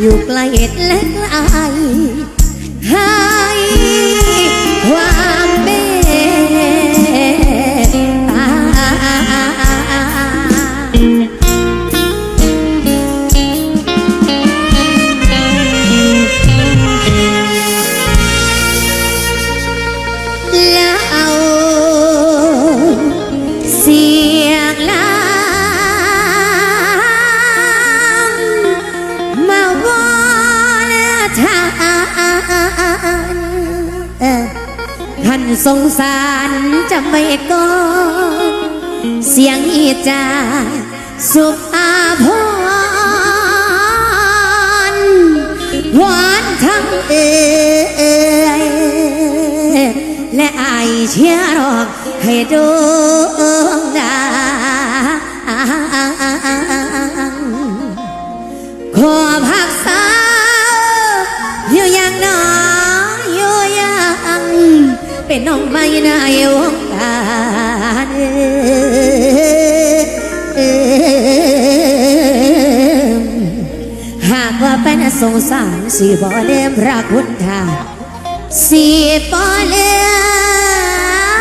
อยู่ไกลและไกลหาย จาสุภาพรหวานทั้งเอและอายเชียรอกให้โดงดังขอพักษาอยู่อย่างน้อยอยู่อย่างเป็นน้องไม่ในว สงสารสิบ่เลมพระคุณทานสิบ่เล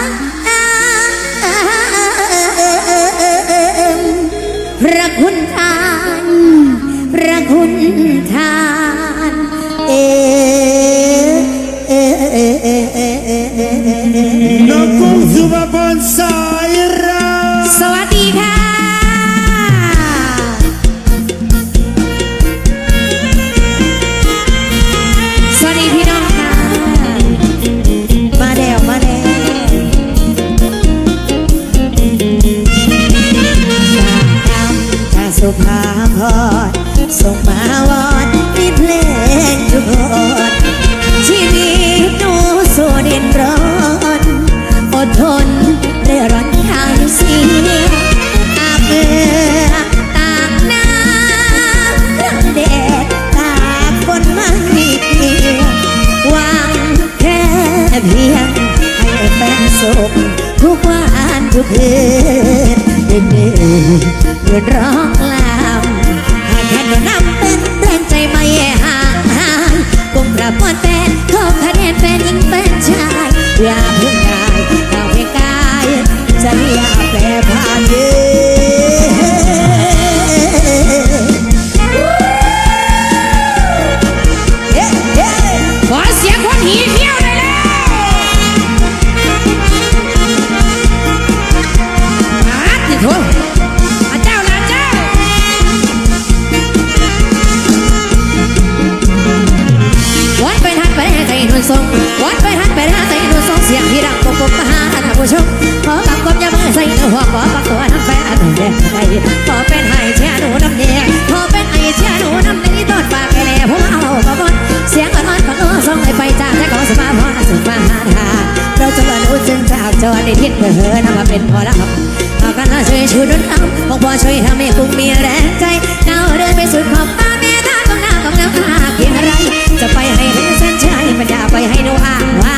มพระคุณทาน พระคุณทานเอเอเออเออเออเออเออเออเอ สุภาพรส่งมาวอนมีเพลงทุกคนชีวิตหนูสู้เด่นร้อนอดทนเร่ร่อนทางเสียอาเบื่อตากน้ำรับแดดตากฝนไม่เพียงหวังแค่เพียงให้แฟนสุขทุกวันทุกคืนเดินเดินเดินร้อง คงกระปอนแฟนขอคะแนนแฟนหญิงแฟนชายอย่าเพิ่งกายเราเพียงกายจะอย่าแปรผ่านเด้อ ขอเป็นไห้เชียหนูน้ำเนียขอเป็นไห้เชียหนูน้ำในตอนปากแก่ผมเอากระบอนเสียงอ่อนๆฝังเออส่งให้ไปจากแต่ของสมาพรสุมาหาทาเราจะว่าหนูจึงจากจอในทิศเพื่อเธอนำมาเป็นพอละครับเอากันละช่วยชูดน้ำของพ่อช่วยทำให้กุ้งมีแรงใจก้าวเดินไปสุดขอบฟ้าเมตตาของน้ำของน้ำหาเพียงอะไรจะไปให้ถึงเส้นชัยมันอย่าไปให้หนูอ้างว่า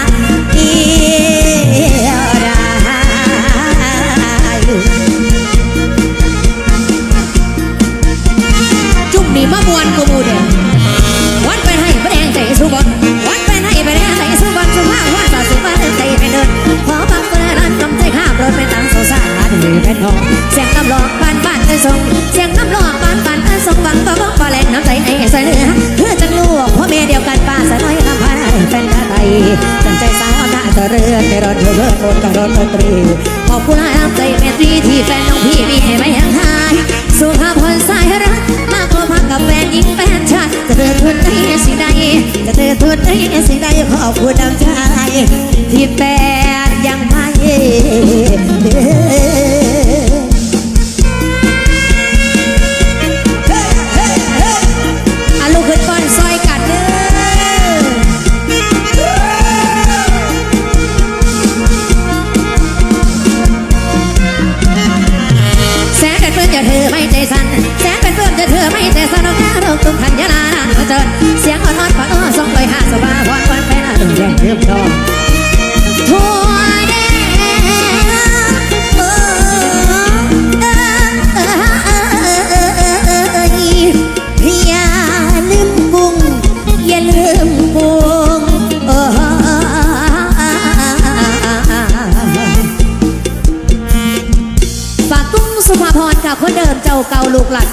อบคุณอาใจแม่ตรีที่แฟนน้องพี่มีให้ไม่ยังหายสุภาพคนสายรักมาขอพักกับแฟนหญิงแฟนชายจะเดินทุนได้สิ่งใดจะเดินทุนได้สิ่งใดขอบคุณน้ำใจที่แฟนยังไม่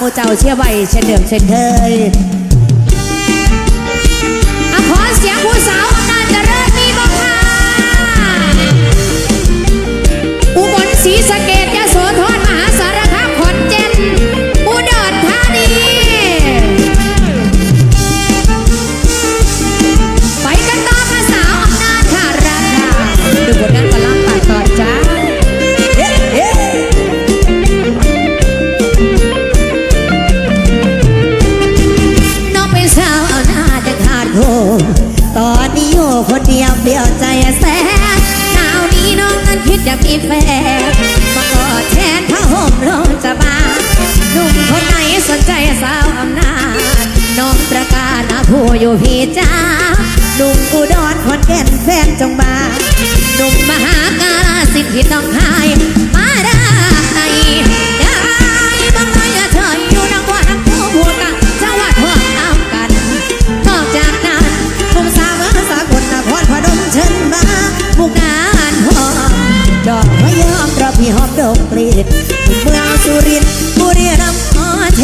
มเจ้าเชื่อไว้เช่นเดิมเช่นเคย หนาวนี้น้องนั้นคิดอยากมีแฟนมากอดแทนผ้าห่มลงจะมาหนุ่มคนไหนสนใจสาวอำนาจ น้องประกาศนะผู้อยู่พี่จ้าหนุ่มอุดรขอนแก่นแฟนจงมาหนุ่มมหากาสิทธิ์ที่ต้องหายมาได้ บุกงานหอมดอกพะยอมรอพี่หอมดอกกลีดเมืองสุรินทร์บุรีรัมย์ขอเท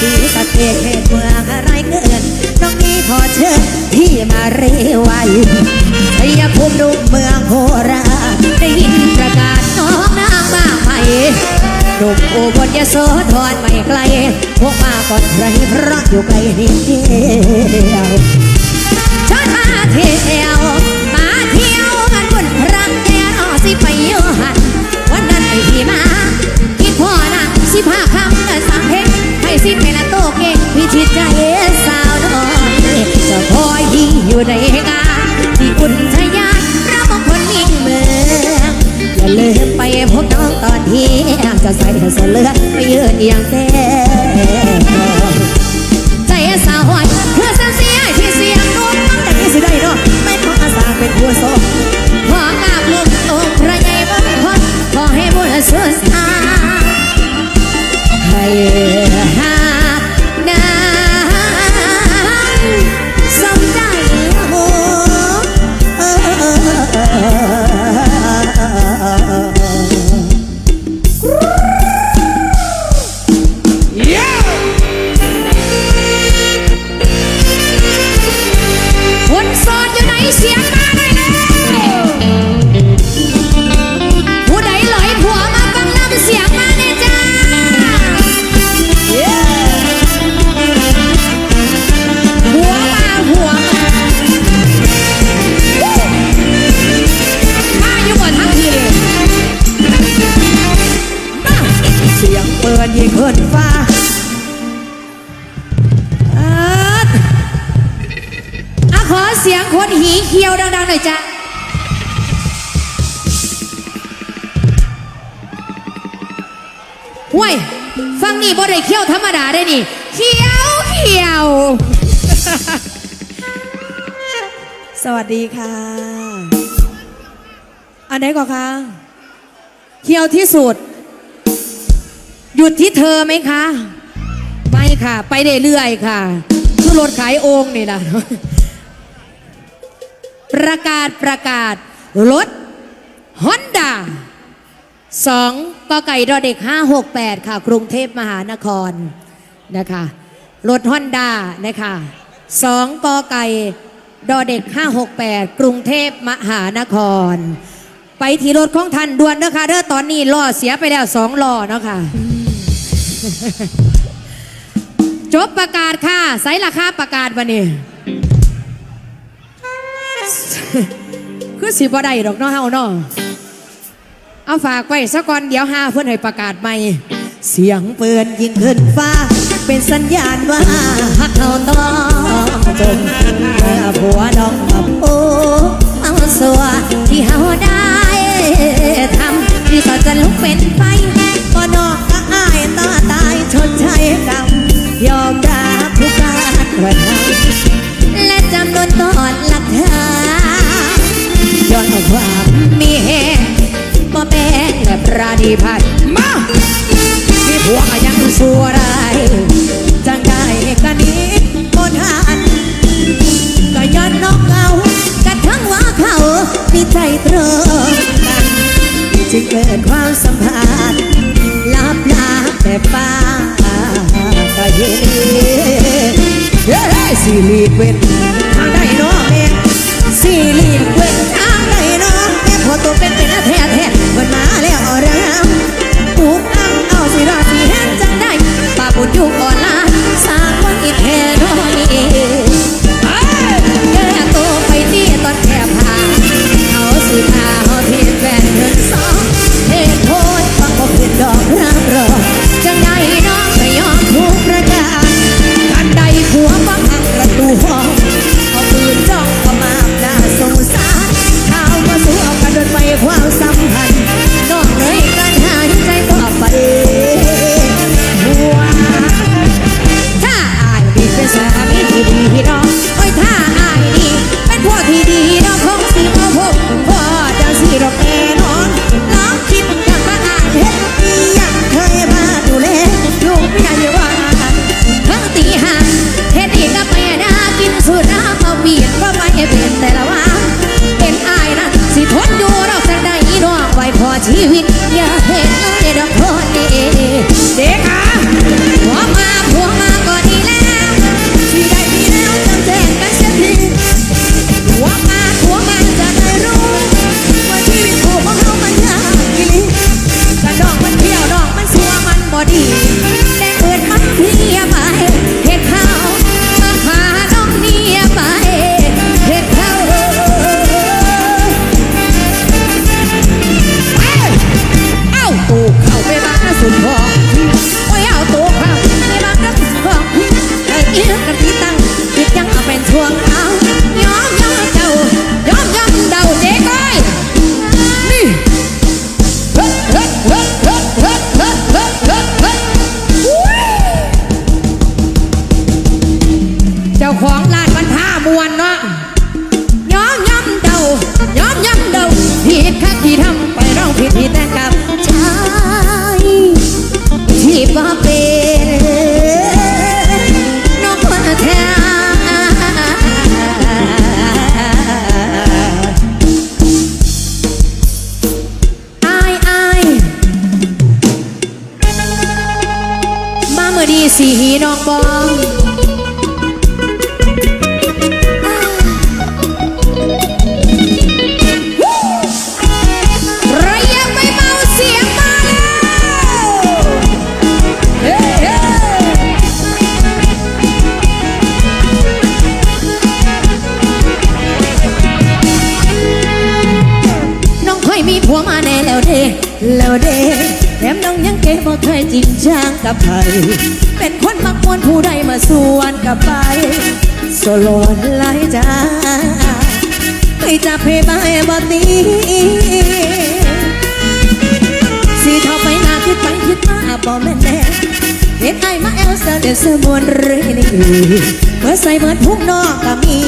ศรีสะเกษเมืองอะไรเกินน้องนี้ขอเชิญพี่มาเรวัยชัยภูมิดุเมืองโคราชได้ยินประกาศน้องนางมาใหม่หนุ่มอุบลยโสธรไม่ไกล พวกมาก่อนใครเพราะอยู่ไกลนิดเดียวชวนมาเที่ยว สิไปเยอะหันวันนั้นไอ้พี่มาคิดพ่อนะสิพาคำกันสามเพลงให้สิเป็นละโตเก่งพิชิตใจสาวน้อยจะคอยที่อยู่ในงานที่อุ่นทยานเราบางคนมิ่งเมืองอย่าลืมไปพบน้องตอนเที่ยงจะใส่เสื้อเลือดไปยืนเอียงแก้ใจสาวหอยเพื่อสาวเสียที่เสียงนุ่มแต่ที่สิได้เนาะไม่ขออาสาเป็นผู้โซ อใคนหีเคียวดังๆหน่อยจ้ะห่วยฟังนี่บ่ได้เคี้ยวธรรมดาได้นี่เคี้ยวเคี้ยว สวัสดีค่ะ อันไหนก่อนคะเคี้ยวที่สุด หยุดที่เธอไหมคะ ไม่ค่ะ ไปเรื่อยๆค่ะคือรถขายโองนี่นะ ประกาศประกาศรถฮอนด้าสองกไก่ดอเด็ก 568 ค่ะ กรุงเทพมหานครนะคะรถฮอนด้านะคะสองกไก่ดอเด็ก 568 กรุงเทพมหานคร ไปที่รถของท่านด่วนนะคะเด้อตอนนี้ล้อเสียไปแล้วสองล้อเนาะค่ะจบประกาศค่ะ ใส่ราคาประกาศวันนี้ คือสิบ่ได้ดอกเนาะเฮาเนาะเอาฝากไว้สักก่อนเดี๋ยวหาเพื่อนให้ประกาศใหม่เสียงปืนยิงขึ้นฟ้า เป็นสัญญาณว่าฮักเราต้องจบเมื่อผัวน้องมาพูเอาสัวที่เฮาได้ทำที่สอจะลุกเป็นไฟก็นอกก็อายต่อตายชดใช้กรรมยอมรับทุกการกระทำและจำนวนต่อ เมื่อดีสีน้องบองใครยังไม่เมาเสียงมาแล้วน้องเคยมีผัวมาแน่แล้วเด้แล้วเด้ แถมน้อเก็บบ่เคยจริงจังกับใครเป็นคนมักมวนผู้ใดมาสวนกับไปโซโลนหลายจ้าไม่จะเพบายบ่ตีสีเทาไปหน้าคิดไปคิดมาบ่แม่นแน่เห็นไอ้มาแอลเสเดสมวนเรนี่เมื่อใส่เบิดพุ่งนอกก็มี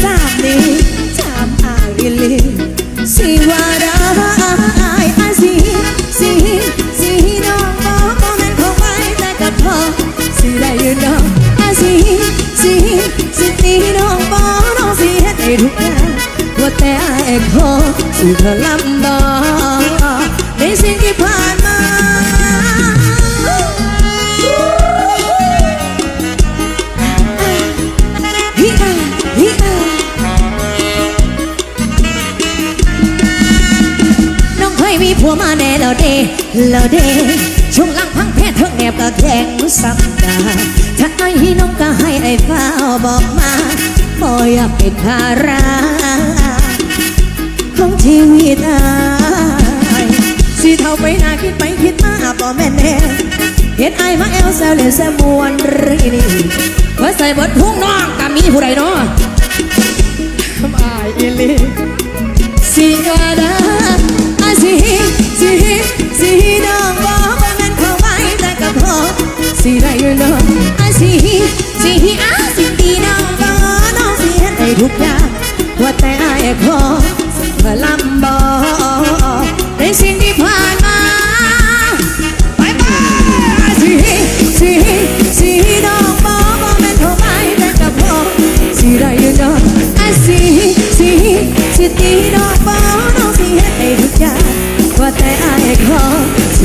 สามนี้ชามอายลีสิวาได้อาสีสีสี น้องบอกบ่แม่นของไปแต่กับพ่อสิได้อยืนน้องอาสีสีสิตีน้องบอกน้องสิเฮ็ดให้ทุกอย่างว่าแต่อายขอสิเธอลำบากในสิ่งที่ผ่านมาฮิอาฮิอาน้องเคยมีผัวมาแน่ แล้วเด้แล้วเด้ช่วงหลังพังเพศเทิงแอบก็แข็งสัปดาห์ถ้าไอ้น้องก็ให้ไอ้ฟ้าวบอกมาบ่อยากเป็นภาระของชีวิตอายสิเท่าไปหน้าคิดไปคิดมาบ่แม่นแน่เห็นไอ้มาแอลแซวเลยแซวมวนรีนี่ว่าใส่เบดทุ่งน้องก็มีผู้ใดเนาะทำอายอีหลีสิกาดาอาสิ สิสิน้องบอกว่าแม่นเข้าไปแต่กับพ่อสิได้อยู่น้องอาสิสิอาสิตีน้องบอกน้องสิเฮ็ดให้ทุกอย่างว่าแต่อายขอสิมาลำบอกในสิ่งที่ผ่า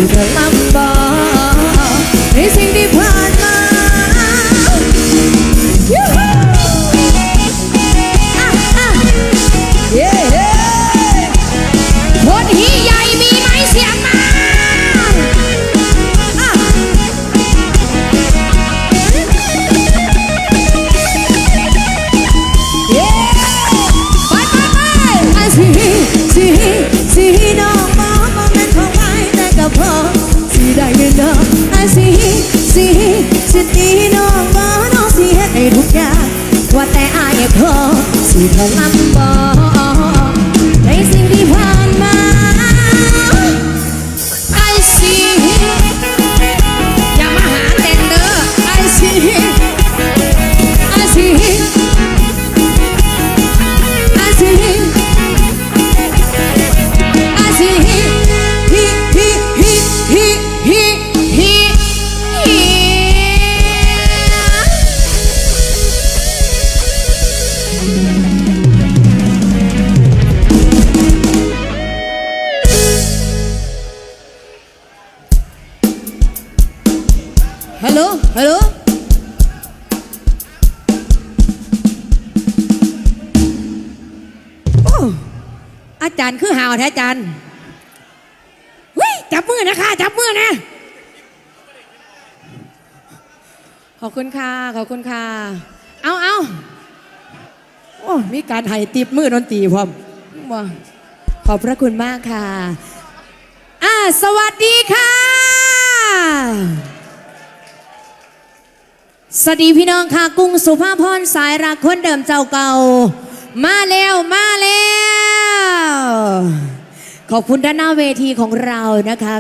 สิเธ สิทนลำบ่ใน อาจารย์คือหาวแท้อาจารย์เฮ้ยจับมือนะคะจับมือนะ ขอบคุณค่ะ ขอบคุณค่ะ เอาเอาโอ้มีการให้ติบมือดนตรีพร้อมว้าขอบพระคุณมากค่ะ อ่า สวัสดีค่ะ สวัสดีพี่น้องค่ะ กุ้งสุภาพรสายรักคนเดิมเจ้าเก่า มาแล้ว มาแล้ว ขอบคุณด้านหน้าเวทีของเรานะคะ